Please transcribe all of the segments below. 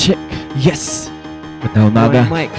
Check. Yes. Magandang umaga. Mike.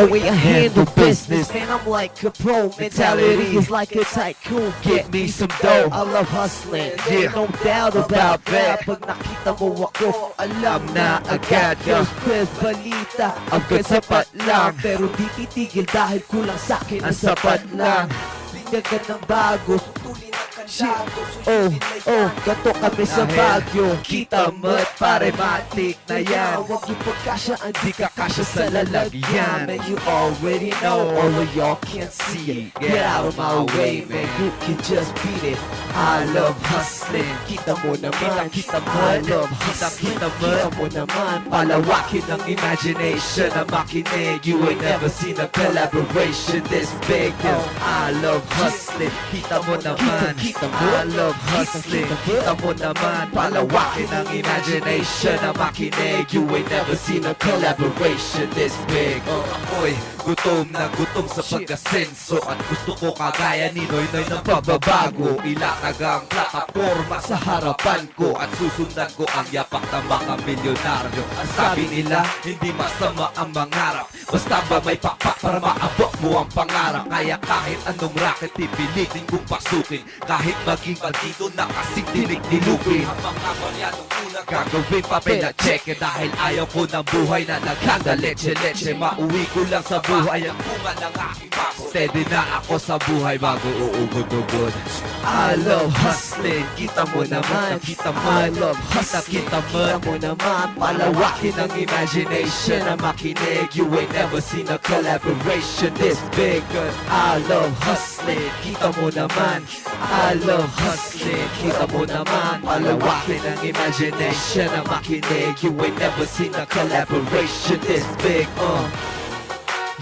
The way I handle business, man, I'm like a pro. Mentality is like a tycoon. Get me some dough. I love hustling. Yeah. No doubt about that. Pag nakita mo ako, alam na agad. Yo, quiz, balita. Ang sapat lang. Pero di titigil dahil kulang sa akin ang sapat lang. Bigyan ng bago. Sutuloy kandado. Oh, oh, gato kami sa Baguio. Kita mo't pare matik na yan. Huwag yung pagkasya, hindi ka kasya sa lalagyan. Man, you already know, all of y'all can't see it. Get out of my way, man, you can just beat it. I love hustling. Kita mo naman, kita mo. I love hustling. Kita mo naman. Palawakin ang imagination na makinig. You ain't never seen a collaboration this big. Yes, I love hustling. Kita mo naman. I love hustling. Kita mo naman. Palawakin ang imagination na makinig. You ain't never seen a collaboration this big. Oh, ako'y gutom na gutom sa pag-asenso At gusto ko kagaya ni Noy Noy ng pagbabago Ilatag ang plataforma sa harapan ko At susundan ko ang yapak ng mga milyonaryo Ang sabi nila, hindi masama ang mangarap Basta ba may pakpak para maabot mo ang pangarap Kaya kahit anong racket pipilitin kong pasukin Kahit maging bandido na kasing tinig nilupin Ang mga balyadong una gagawin pa check Dahil ayaw ko ng buhay na naghanda leche-leche Mauwi ko lang sa buhay ang bunga ng aking bako Steady na ako sa buhay bago uugod-ugod I love hustling, kita mo naman Kita mo. I love hustling, Kita mo. mo naman Palawakin ang imagination na makinig You ain't never seen a collaboration this big. Cause I love hustling, kita mo naman I love hustling, kita mo naman Palawakin ang imagination na makinig You ain't never seen a collaboration this big uh.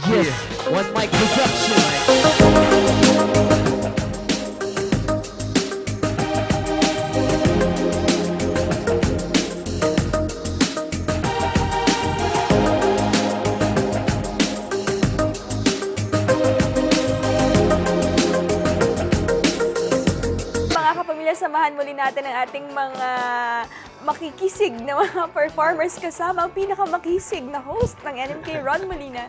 Yes, one mic production Mga kapamilya, samahan muli natin ang ating mga makikisig na mga performers kasama ang pinakamakisig na host ng NMK, Ron Molina.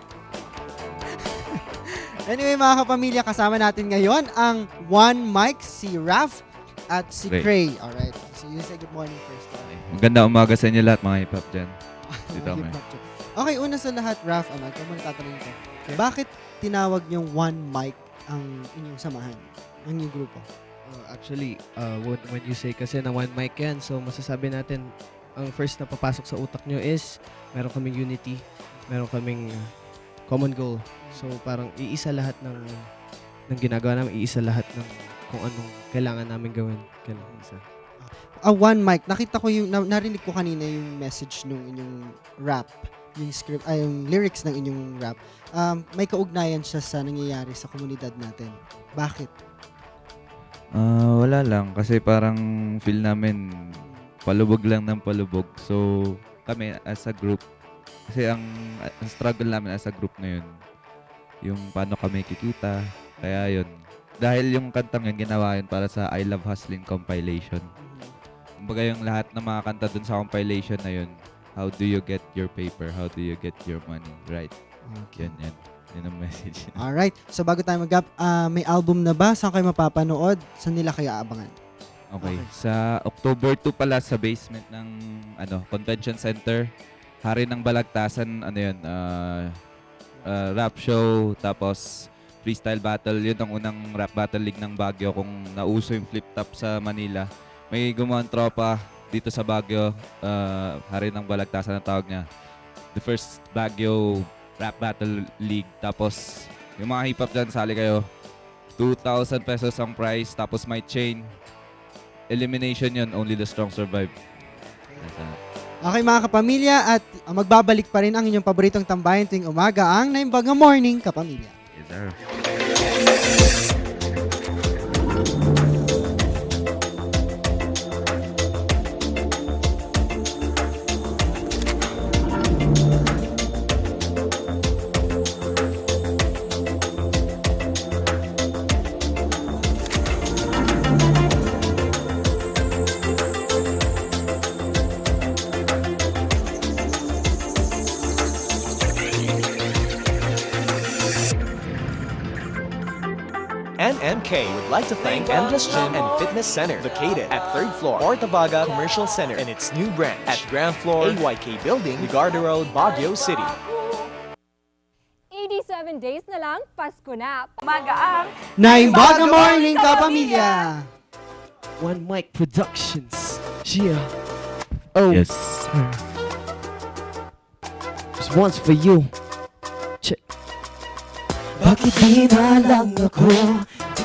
Anyway, mga kapamilya, kasama natin ngayon ang One Mike, si Raf, at si Ray. Cray. Alright. So, you say good morning first. Magandang umaga sa inyo lahat mga hip-hop dyan. Dito kami. Okay, una sa lahat, Raf, ano, ito muna tatanungin ko. Bakit tinawag niyong One Mike ang inyong samahan, ang inyong grupo? Oh, actually, uh, when, when you say kasi na one mic yan, so masasabi natin, ang first na papasok sa utak nyo is, meron kaming unity, meron kaming common goal. So parang iisa lahat ng ng ginagawa namin, iisa lahat ng kung anong kailangan namin gawin. Kailangan isa. Ah, One Mike, nakita ko yung, na- narinig ko kanina yung message nung inyong rap, yung script, ay yung lyrics ng inyong rap. Um, may kaugnayan siya sa nangyayari sa komunidad natin. Bakit? Ah, wala lang kasi parang feel namin palubog lang ng palubog. So, kami as a group kasi ang, ang struggle namin as a group ngayon yung paano kami kikita. Kaya yun. Dahil yung kantang yun, ginawa yun para sa I Love Hustling compilation. Kumbaga yung lahat ng mga kanta dun sa compilation na yun, how do you get your paper? How do you get your money? Right. Yan, yan. Yan ang message. Alright. So bago tayo mag ah, may album na ba? Saan kayo mapapanood? Saan nila kayo aabangan? Okay. Okay. Sa October 2 pala sa basement ng ano, Convention Center, Hari ng Balagtasan, ano 'yun, ah, ah, rap show, tapos freestyle battle. 'Yun ang unang rap battle league ng Baguio kung nauso yung flip top sa Manila. May gumawang tropa dito sa Baguio, ah, Hari ng Balagtasan ang tawag niya. The first Baguio Rap Battle League. Tapos, yung mga hip-hop dyan, sali kayo. 2,000 pesos ang price, tapos may chain, elimination yun, only the strong survive. Okay mga kapamilya at magbabalik pa rin ang inyong paboritong tambayan tuwing umaga ang Naimbaga Morning Kapamilya. Yes, sir. AYK would like to thank Endless Gym and Fitness Center, located at 3rd floor, Ortavaga Commercial Center, and its new branch at ground floor, AYK Building, Ligardo Road, Baguio City. 87 days na lang, Pasko na. Umaga ang Naimbaga Morning Kapamilya! One Mic Productions. Gia. Oh, Yes. just once for you. Check. Bakit di na lang ako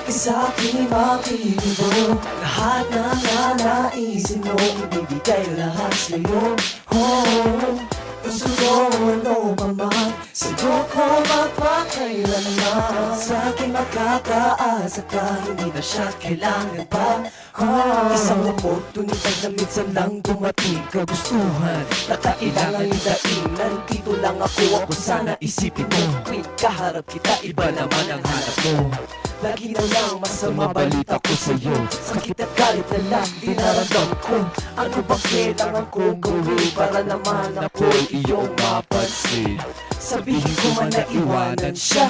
Ka sa akin makikibo Lahat ng nanaisin mo Ibibigay lahat sa'yo. Oh, Gusto ko ano pa man? Sa'yo ko magpakailanman. Sa akin makakaasa ka Hindi na siya kailangan pa. Oh, Isang oportunidad na minsan lang dumating Kagustuhan. Na kailangan idaing Nandito lang ako, ako sana isipin mo. Kaharap kita, iba naman ang hanap mo Lagi na lang masama balita ko sa'yo. Sakit at galit na lang dinaramdam ko. Ano bang kailangan kong gawin Para naman ako iyong mapansin? Sabihin ko man na iwanan siya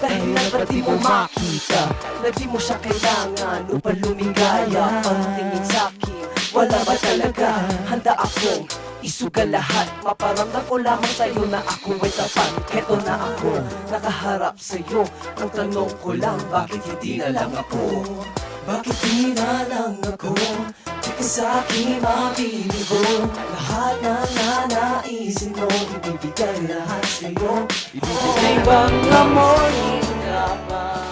dahil na ba't di mo makita? Na di mo siya kailangan upang lumigaya Pagtingin sa'kin, wala ba talaga? Handa akong isugal lahat. Maparamdam ko lamang sa'yo na ako ay tapat. Heto na ako, nakaharap sa'yo. Ang tanong ko lang, bakit hindi na lang ako? Bakit di na lang ako? Di ka sa'kin mabiligo Lahat ng nanaisin mo Ibibigay lahat sa'yo. Ibibigay bang amor ka pa?